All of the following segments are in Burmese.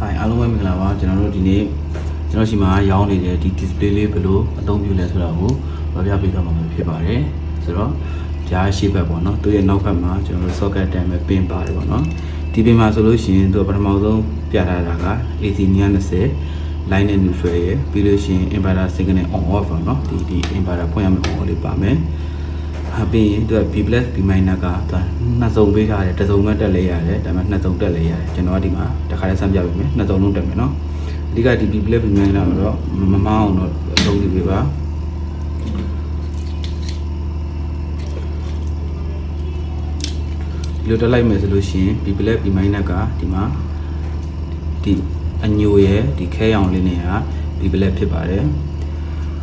Hi အားလုံးပဲမင်္ဂလာပါကျွန်တော်တို့ဒီနေ့ကျွန်တော်ရှိမှာရောင်းနေတဲ့ဒီ display လေးဘယ်လိုအသုံးပြုလဲဆိုတာကိုပြောပြပေးသွားမှာဖြစ်ပါတယ်ဆိုတော့ကြားရှိဘက်ပေါ့နော်သူရဲ့နောက်ဘက်မှာကျွန်တော်တို့ socket တန်ပဲပင်ပါတယ်ပေါ့နော်ဒီပင်မှာဆိုလို့ရှိရင်သူကပထမဆုံးပြထားတာက AC 920 line နဲ့ neutral ရယ်ပြီးလို့ရှိရင် inverter signal on off ပေါ့နော်ဒီဒီ inverter ဖွင့်ရမယ့် on off လေးပါမယ်ဟာ ပြီးရင်သူက B+ B- ကသူနှစ်စုံပေးထားတယ်တစ်စုံပဲတက်လဲရတယ်ဒါပေမဲ့နှစ်စုံတက်လဲရတယ်ကျွန်တော်ကဒီမှာတစ်ခါတည်းစမ်းပြပေးမယ်နှစ်စုံလုံးတက်မယ်နော်အဓိကဒီ B+ B- ကတော့မမအောင်တော့အသုံးပြုပေးပါဒီလိုတက်လိုက်မယ်ဆိုလို့ရှိရင် B+ B- ကဒီမှာဒီအညိုရဲ့ဒီခဲရောင်လေးနဲ့က B+ ဖြစ်ပါတယ်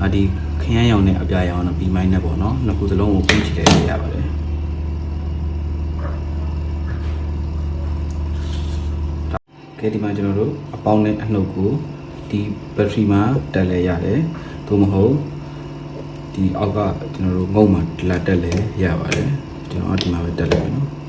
အဒီခ ရမ်းရောင်နဲ့အပြာရောင်နဲ့ B- နဲ့ပေါ့နော်နှစ်ခုစလုံးကိုပြင်ချလိုက်ရပါတယ်ကဲဒီမှာကျွန်တော်တို့အပေါင်းနဲ့အနှုတ်ကိုဒီဘက်ထရီမှာတက်လဲရတယ်သို့မဟုတ်ဒီအောက်ကကျွန်တော်တို့ငုံမှာလာတက်လဲရပါတယ်ကျွန်တော်ဒီမှာပဲတက်လဲမယ်နော်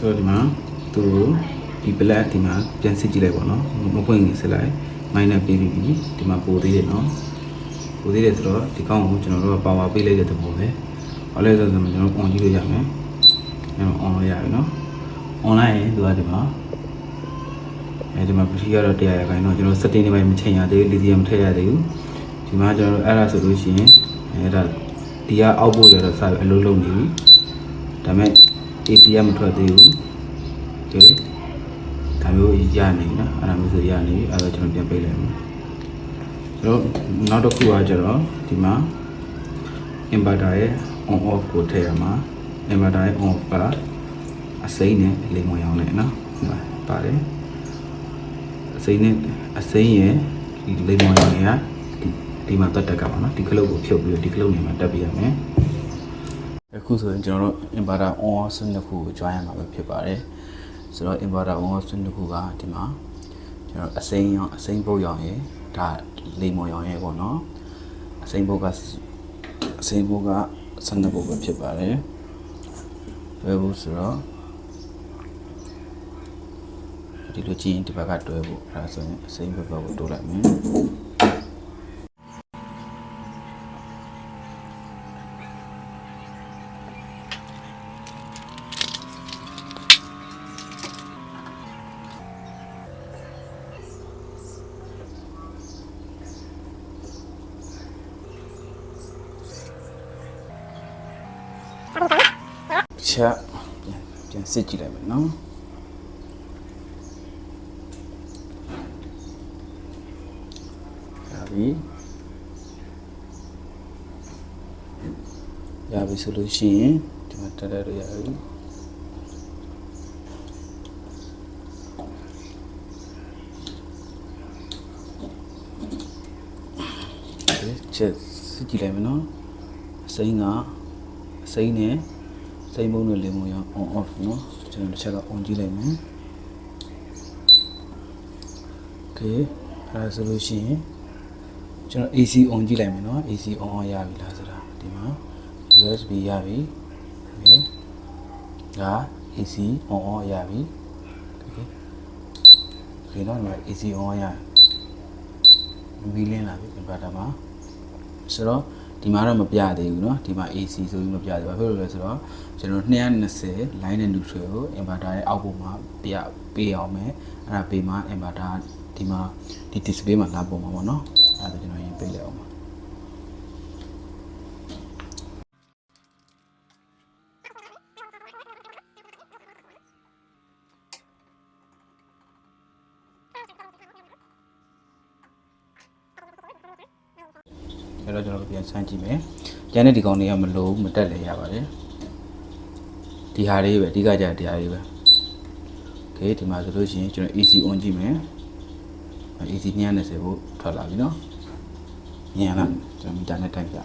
ဆိုတော့ဒီမှာသူဒီပလက်ဒီမှာပြန်စစ်ကြည့်လိုက်ပေါ့နော်မပွင့်ခင်စစ်လိုက်မိုင်းနဲ့ပေးပြီးပြီဒီမှာပိုသေးတယ်နော်ပိုသေးတယ်ဆိုတော့ဒီကောင်းကိုကျွန်တော်တို့ကပါဝါပေးလိုက်တဲ့သဘောပဲဘာလဲဆိုတော့ကျွန်တော် on ကြည့်လို့ရမယ်ကျွန်တော် on လို့ရပြီနော် on လိုက်ရင်သူကဒီမှာအဲဒီမှာပထီကတော့တရားရခိုင်တော့ကျွန်တော် setting တွေပဲမချိန်ရသေးဘူး lithium ထည့်ရသေးဘူးဒီမှာကျွန်တော်အဲ့ဒါဆိုလို့ရှိရင်အဲဒါဒီကအောက်ဖို့ရတော့စအလုံးလုံးနေပြီဒါပေမဲ့ ATM မထွက်သေးဘူးကဲဒါမျိုးရနေနော်အဲ့ဒါမျိုးဆိုရနေပြီအဲ့တော့ကျွန်တော်ပြန်ပေးလိုက်မယ်ဆိုတော့နောက်တစ်ခုကကျတော့ဒီမှာ inverter ရဲ့ on off ကိုထည့်ရမှာ inverter ရဲ့ on off ကအစိမ်းနဲ့လေမွန်ရောင်းနဲ့နော်ဒီမှာပါတယ်အစိမ်းနဲ့အစိမ်းရဲ့ဒီလေမွန်ရောင်းတွေကဒီဒီမှာတက်တက်ကပါနော်ဒီကလုတ်ကိုဖြုတ်ပြီးတော့ဒီကလုတ်နေမှာတက်ပြရမယ် အခုဆိုရင်ကျွန်တော်တို့ inverter on off switch တစ်ခုကို join ရမှာပဲဖြစ်ပါတယ်ဆိုတော့ inverter on off switch တစ်ခုကဒီမှာကျွန်တော်အစိမ်းရောအစိမ်းပုတ်ရောင်ရယ်ဒါလိမ်မော်ရောင်ရယ်ပေါ့နော်အစိမ်းပုတ်ကအစိမ်းပုတ်က12ပုတ်ပဲဖြစ်ပါတယ်ဘယ်ဘူးဆိုတော့ဒီလိုကြည့်ရင်ဒီဘက်ကတွဲဖို့အဲဒါဆိုရင်အစိမ်းဘက်ဘက်ကိုတိုးလိုက်မယ် ချက်ပြန်ပြန်စစ်ကြည့်လိုက်မယ်နော်ရပြီရပြီဆိုလို့ရှိရင်ဒီမှာတက်တက်ရရပြီချက်စစ်ကြည့်လိုက်မယ်နော်အစိမ်းကအစိမ်းနဲ့ စိမ်းမုံနဲ့လေမုံရော on off နော်ကျွန်တော်တစ်ချက်က on ကြည့်လိုက်မယ် okay အဲဒါဆိုလို့ရှိရင်ကျွန်တော် AC on ကြည့်လိုက်မယ်နော် AC on on ရပြီလားဆိုတာဒီမှာ USB ရပြီ okay ဒါ AC on on ရပြီ okay okay တော့ဒီမှာ AC on ရမီလင်းလာပြီ inverter မှာဆိုတော့ ဒီမှာတော့မပြသေးဘူးเนาะဒီမှာ AC ဆိုပြီးမပြသေးဘူးဘာဖြစ်လို့လဲဆိုတော့ကျွန်တော်220 line နဲ့ neutral ကို inverter ရဲ့အောက်ပုံမှာပြပေးအောင်မယ်အဲ့ဒါပေးမှ inverter ဒီမှာဒီ display မှာလာပုံမှာပေါ့เนาะအဲ့ဒါကျွန်တော်ရင်ပေးလိုက်အောင်ပါ အဲ့တော့ကျွန်တော်ပြန်ဆန်းကြည့်မယ်။ကျန်တဲ့ဒီကောင်တွေကမလို့မတက်လည်းရပါတယ်။ဒီဟာလေးပဲအဓိကကြတရားလေးပဲ။ Okay ဒီမှာဆိုလို့ရှိရင်ကျွန်တော် AC on ကြည့်မယ်။ AC 290ဖို့ထွက်လာပြီနော်။ညံလာကျွန်တော်မီတာနဲ့တိုက်ပြ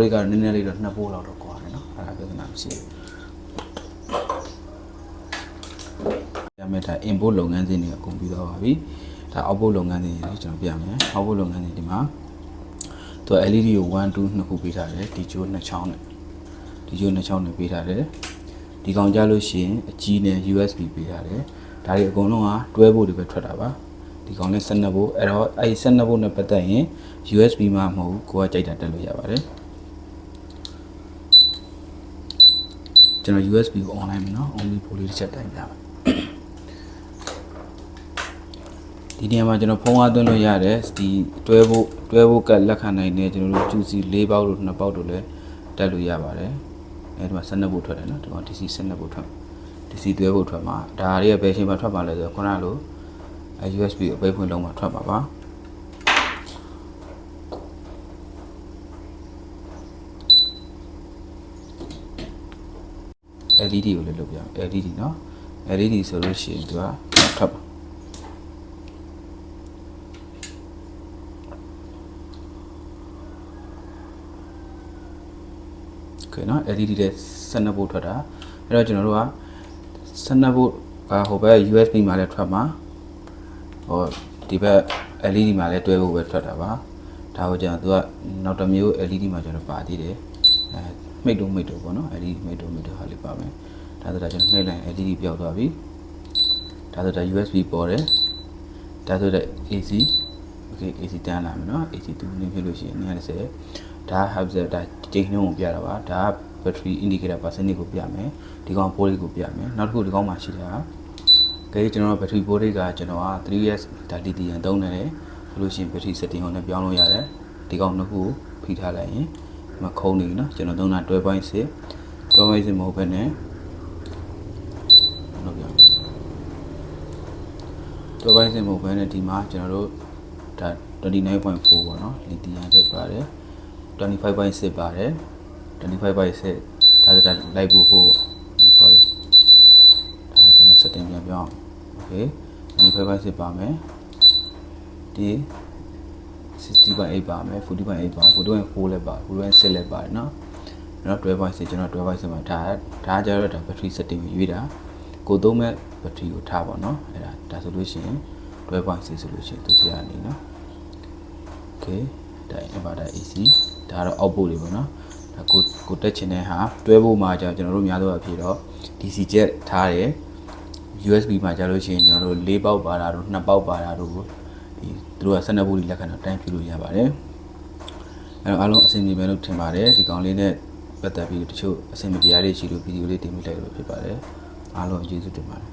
တယ်။ပိုးလေးကတော့နည်းနည်းလေးတော့နှစ်ပိုးလောက်တော့ကွာတယ်နော်အဲ့ဒါပြဿနာမရှိဘူးရမယ်ဒါ input လုပ်ငန်းစဉ်တွေအကုန်ပြီးသွားပါပြီဒါ output လုပ်ငန်းစဉ်တွေလည်းကျွန်တော်ပြမယ် output လုပ်ငန်းစဉ်ဒီမှာသူက LED ကို1 2နှစ်ခုပေးထားတယ်ဒီချိုးနှစ်ချောင်းနဲ့ဒီချိုးနှစ်ချောင်းနဲ့ပေးထားတယ်ဒီကောင်ကြလို့ရှိရင်အကြီးနဲ့ USB ပေးထားတယ်ဒါတွေအကုန်လုံးကတွဲဖို့တွေပဲထွက်တာပါဒီကောင်နဲ့12ဖို့အဲ့တော့အဲ့ဒီ12ဖို့နဲ့ပတ်သက်ရင် USB မှမဟုတ်ဘူးကိုကကြိုက်တာတက်လို့ရပါတယ် ကျွန်တော် USB ကို online မယ်နော် only ဖို့လေးတစ်ချက်တိုင်ပြပါဒီနေရာမှာကျွန်တော်ဖုန်းအားသွင်းလို့ရတယ်ဒီတွဲဖို့တွဲဖို့ကလက်ခံနိုင်တဲ့ကျွန်တော်တို့ juicy ၄ပေါက်လို့2ပေါက်တို့လည်းတက်လို့ရပါတယ်အဲဒီမှာ12ဖို့ထွက်တယ်နော်ဒီမှာ DC 12ဖို့ထွက် DC တွဲဖို့ထွက်မှာဒါတွေကဘယ်အချိန်မှာထွက်ပါလဲဆိုတော့ခုနကလိုအဲ USB အပိတ်ဖွင့်လုံးမှာထွက်ပါပါ LED ကိုလည်းလုပ်ပြအောင် LED เนาะ LED ဆိုလို့ရှိရင်သူကထွက်ပါโอเคเนาะ LED တဲ့12ဗို့ထွက်တာအဲ့တော့ကျွန်တော်တို့က12ဗို့ကဟိုဘက် USB မှာလည်းထွက်မှာဟိုဒီဘက် LED မှာလည်းတွဲဖို့ပဲထွက်တာပါဒါကိုကျွန်တော်သူကနောက်တစ်မျိုး LED မှာကျွန်တော်ပါသေးတယ်အဲ မိတ်တုံးမိတ်တုံးပေါ့နော် LED မိတ်တုံးမိတ်တုံးဟာလေးပါမယ်ဒါဆိုတော့ကျွန်တော်နှိပ်လိုက် LED ပြောက်သွားပြီဒါဆိုတော့ USB ပေါ်တယ်ဒါဆိုတော့ AC okay AC တန်းလာမယ်နော် AC တူနေဖြစ်လို့ရှိရင်230ဒါ hazard ဒါချိန်နှုန်းကိုပြတာပါဒါ battery indicator percentage ကိုပြမယ်ဒီကောင်ပိုးလေးကိုပြမယ်နောက်တစ်ခုဒီကောင်မှာရှိတာကဲကျွန်တော် battery ပိုးလေးကကျွန်တော်က 3S ဒါ lithium သုံးနေတယ်ဆိုလို့ရှိရင် battery setting ကိုလည်းပြောင်းလို့ရတယ်ဒီကောင်နှစ်ခုကိုဖိထားလိုက်ရင် မခုံးနေဘူးเนาะကျွန်တော်သုံးတာ12.6 12.6မဟုတ်ဘဲနဲ့လို့ပြောတော့ပိုင်းစင်မဟုတ်ဘဲနဲ့ဒီမှာကျွန်တော်တို့ဒါ29.4ပေါ့နော်လီသီယမ်တက်ပါတယ်25.6ပါတယ်25.6ဒါဆိုဒါလိုက်ဖို့ဖို့ sorry ဒါကျွန်တော် setting ပြန်ပြောင်း okay 25.6ပါမယ်ဒီ 60.8ပါမယ်40.8ပါ40.4လည်းပါ40.6လည်းပါတယ်เนาะနော်12.6ကျွန်တော်12.6မှာဒါဒါကြတော့ဒါ battery setting ကိုရွေးတာကိုသုံးမဲ့ battery ကိုထားပါเนาะအဲ့ဒါဒါဆိုလို့ရှိရင်12.6ဆိုလို့ရှိရင်သူပြရနေเนาะ okay ဒါ inverter AC ဒါတော့ output တွေပေါ့เนาะဒါကိုကိုတက်ချင်တဲ့ဟာတွဲဖို့မှာကြာကျွန်တော်တို့များသောအားဖြင့်တော့ DC jet ထားတယ် USB မှာကြာလို့ရှိရင်ကျွန်တော်တို့၄ပေါက်ပါတာတို့2ပေါက်ပါတာတို့ဒီ သူတို့က12ဗို့လက်ခံတော့တိုင်းပြလို့ရပါတယ်အဲ့တော့အားလုံးအဆင်ပြေမယ်လို့ထင်ပါတယ်ဒီကောင်လေးနဲ့ပတ်သက်ပြီးတချို့အဆင်မပြေရတဲ့ရှိလို့ဗီဒီယိုလေးတင်ပြလိုက်လို့ဖြစ်ပါတယ်အားလုံးကျေးဇူးတင်ပါတယ်